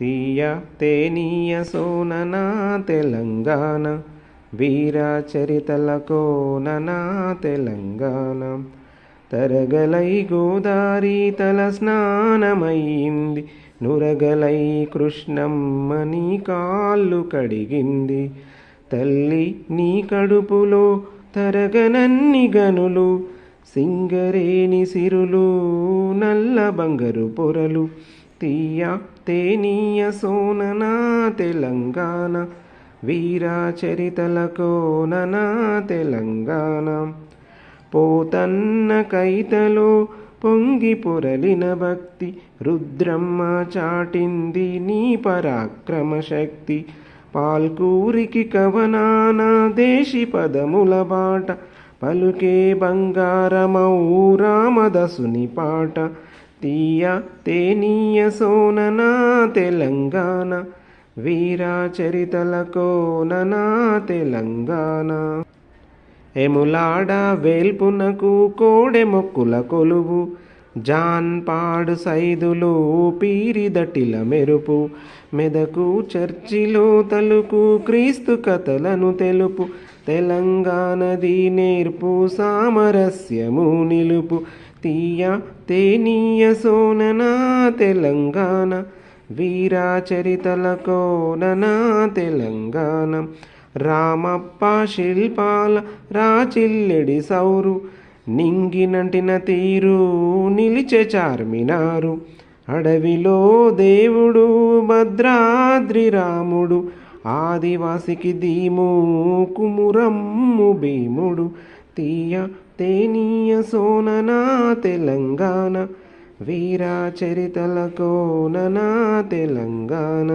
తీయ తేనీయ సోననా తెలంగాణ. వీర చరితల కోననా తెలంగాణ. తరగలై గోదారి తల స్నానమయ్యింది. నురగలై కృష్ణమ్మని కాళ్ళు కడిగింది. తల్లి నీ కడుపులో తరగనన్ని గనులు. సింగరేణి సిరులు నల్ల బంగారు పొరలు. తీయ తేనీయ సోననా తెలంగాణ వీరాచరితలకోననా కోననా తెలంగాణ. పోతన్న కైతలో పొంగి పొరలిన భక్తి రుద్రమ్మ చాటింది నీ పరాక్రమ శక్తి. పాల్కూరికి కవనాన దేశి పదముల బాట పలుకే బంగారమౌ రామదసుని పాట. తీయ తేనీయ సోననా తెలంగాణ వీరా చరితల కోననా తెలంగాణ. ఎములాడ వేల్పునకు కోడె మొక్కుల కొలువు జాన్పాడు సైదులు పీరిదటిల మెరుపు. మెదకు చర్చిలో తలుకు క్రీస్తు కథలను తెలుపు. తెలంగాణది నేర్పు సామరస్యము నిలుపు. తీయ తేనీయ సోననా తెలంగాణ. వీరాచరితలకోననా కోననా తెలంగాణ. రామప్ప శిల్పాల రాచిల్లెడి సౌరు. నింగినంటిన తీరు నిలిచే చార్మినారు. అడవిలో దేవుడు భద్రాద్రి రాముడు ఆదివాసికి దీము కుమురమ్ము భీముడు తీయ తేనీయ సోననా తెలంగాణ వీరా చరితల కోననా తెలంగాణ.